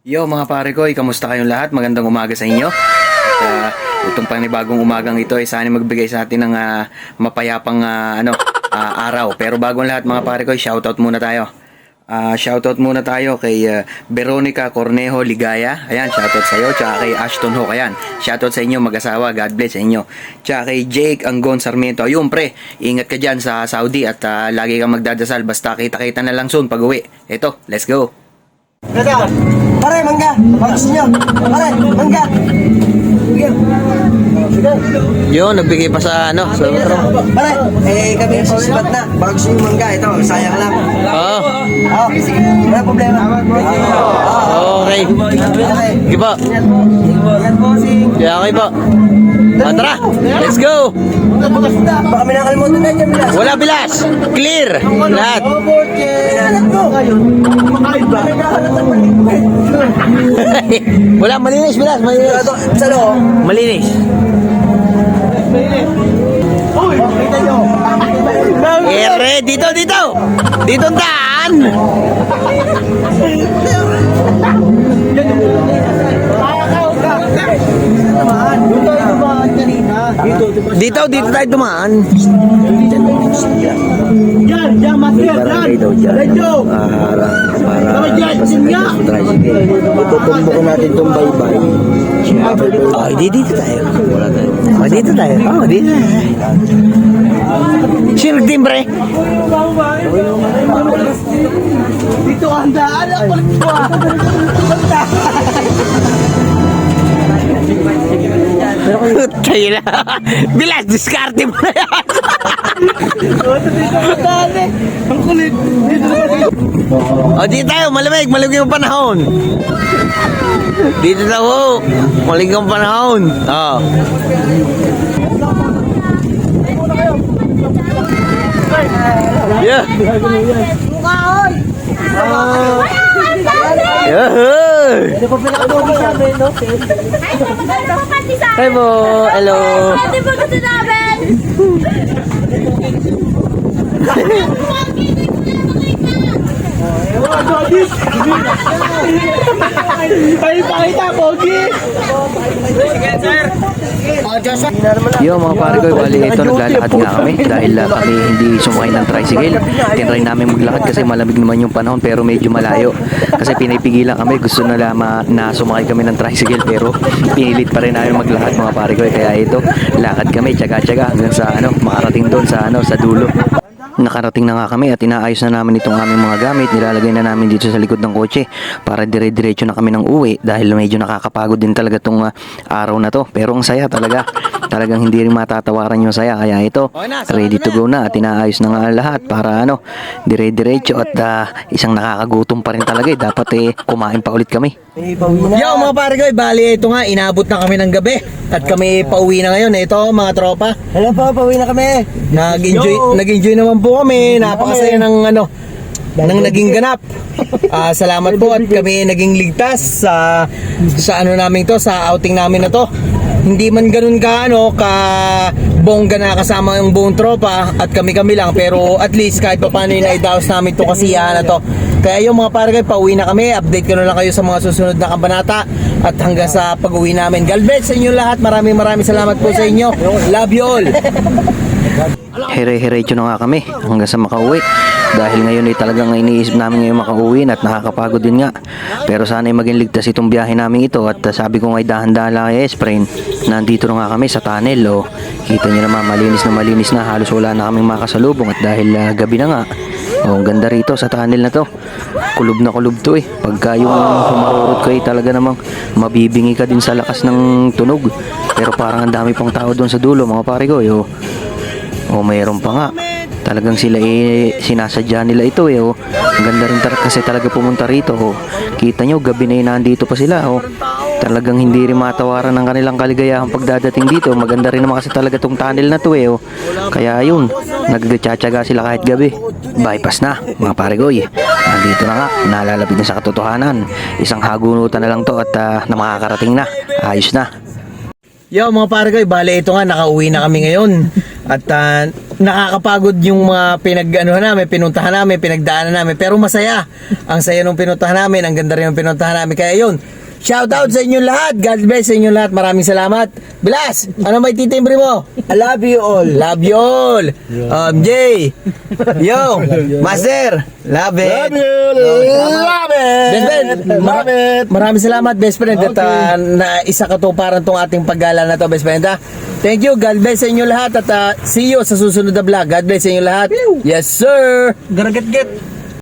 Yo mga pare ko, kamusta kayong lahat? Magandang umaga sa inyo. At ah, itong panibagong umagang ito ay sana magbigay sa atin ng ah, mapayapang ah, ano, ah, araw. Pero bago ang lahat mga pare ko, shoutout muna tayo. Ah, shoutout muna tayo kay ah, Veronica Cornejo Ligaya. Ayan, shoutout sa iyo. Tsaka kay Ashton Hook. Ayan, shoutout sa inyo mag-asawa. God bless sa inyo. Tsaka kay Jake Anggon Sarmiento. Ayun pre, ingat ka dyan sa Saudi at ah, lagi kang magdadasal. Basta kita-kita na lang soon pag uwi. Ito, let's go. Ganda. Pare, mangga. Gusto nyo. Pare, mangga. Sige. Sige. Yun, nagbigay pa sa ano, sa Pare, eh kami sisipat na. Baka gusto mangga. Ito, sayang lang. Oo. Oh, sige. Wala problema. Okay. Okay. Sige po. Yan po si... Yeah, okay po. O, tara. Let's go. Baka may nakalimutan na dyan, Bilas. Wala bilas. Clear. Lahat. Wala, malinis bilas. Malinis. Sa loob. Malinis. Kita nyo. Ere, dito, dito. Dito ang daan. Dumaan kanina. Dito, dito. Dito, dito tayo dumaan. Yan, yan, master, yan. Radyo. Para, para, yan, sinya. Itutumbukin natin itong baybay. Ay, di dito tayo. Wala tayo. Oh, dito tayo. Oh, dito tayo. Sino timbre? Dito ang daan. Ako Tayo na. Bilas, diskarte mo na yan. Ang kulit. O, dito tayo. Malamig. Malamig yung panahon. Dito tayo. oh. Malamig yung panahon. Oh. Yeah. Yeah. Ano pa pinakalugi sa amin, no? Hi po. Hello. Pwede ba gusto namin? Ay, pakita, Pogi! Yo mga pare ko, bali ito naglalakad nga kami dahil uh, kami hindi sumakay ng tricycle. Tinry namin maglakad kasi malamig naman yung panahon pero medyo malayo. Kasi pinipigilan kami, gusto na lama na sumakay kami ng tricycle pero pinilit pa rin namin maglakad mga pare ko. Kaya ito, lakad kami, tsaga-tsaga hanggang sa ano, makarating doon sa ano, sa dulo. Nakarating na nga kami at inaayos na namin itong aming mga gamit. Nilalagay na namin dito sa likod ng kotse para dire-diretso na kami ng uwi dahil medyo nakakapagod din talaga itong ah, araw na to. Pero ang saya talaga. Talagang hindi rin matatawaran yung saya. Kaya ito, ready to go na at inaayos na nga lahat para ano, dire-diretso at ah, isang nakakagutom pa rin talaga. eh. Dapat eh, kumain pa ulit kami. May pauwi na. Yo mga pare ko, bali ito nga, inabot na kami ng gabi at kami pauwi na ngayon. Ito mga tropa, Hello po, pauwi na kami. nag-enjoy, nag-enjoy naman po kami, napakasaya ng ano, nang naging ganap. Ah, salamat po at kami naging ligtas sa sa ano namin to, sa outing namin na to. Hindi man ganun ka ano, ka bongga na kasama yung buong tropa at kami-kami lang pero at least kahit pa paano yung naidaos namin to kasiyahan na to. Kaya yung mga pare kayo, pauwi na kami. Update ko na lang kayo sa mga susunod na kabanata at hanggang sa pag-uwi namin. God sa inyo lahat. Maraming maraming salamat po sa inyo. Love you all. Here-herecho na nga kami hanggang sa makauwi. Dahil ngayon ay talagang iniisip namin ngayon makauwi at nakakapagod din nga. Pero sana ay maging ligtas itong biyahe namin ito at sabi ko nga ay dahan-dahan lang kay Esprin. Nandito na nga kami sa tunnel oh. Kita nyo naman malinis na malinis na halos wala na kaming makasalubong at dahil uh, gabi na nga. Oh, ang ganda rito sa tunnel na to. Kulob na kulob to eh. Pagka yung humarurot kayo talaga namang mabibingi ka din sa lakas ng tunog. Pero parang ang dami pang tao doon sa dulo mga pare ko. eh, Oh. O mayroon pa nga. Talagang sila eh, sinasadya nila ito eh. Oh. Ang ganda rin tar- kasi talaga pumunta rito. Oh. Kita nyo, gabi na eh, nandito pa sila. Oh. Talagang hindi rin matawaran ng kanilang kaligayahan pagdadating dito. Maganda rin naman kasi talaga tong tunnel na to eh. Oh. Kaya yun, nagtsatsaga sila kahit gabi. Bypass na, mga paregoy. Nandito na nga, nalalapit na sa katotohanan. Isang hagunutan na lang to at ah, na makakarating na. Ayos na. Yo mga pare ko, bale ito nga nakauwi na kami ngayon. At ah, nakakapagod yung mga pinag-anuhan namin, pinuntahan namin, pinagdaanan namin. Pero masaya. Ang saya nung pinuntahan namin, ang ganda rin ng pinuntahan namin. Kaya yun, shout out sa inyong lahat. God bless sa inyong lahat. Maraming salamat. Blas, ano may titimbre mo? I love you all. Love you all. Um, Jay. Yo, Master. Love it. Love it. Best friend, Love it. Maraming salamat, best friend. At ah, na isa ka to parang tong ating paggala na to, best friend. ha? Thank you. God bless sa inyo lahat. At ah, see you sa susunod na vlog. God bless sa inyo lahat. Yes, sir. Garagat-get.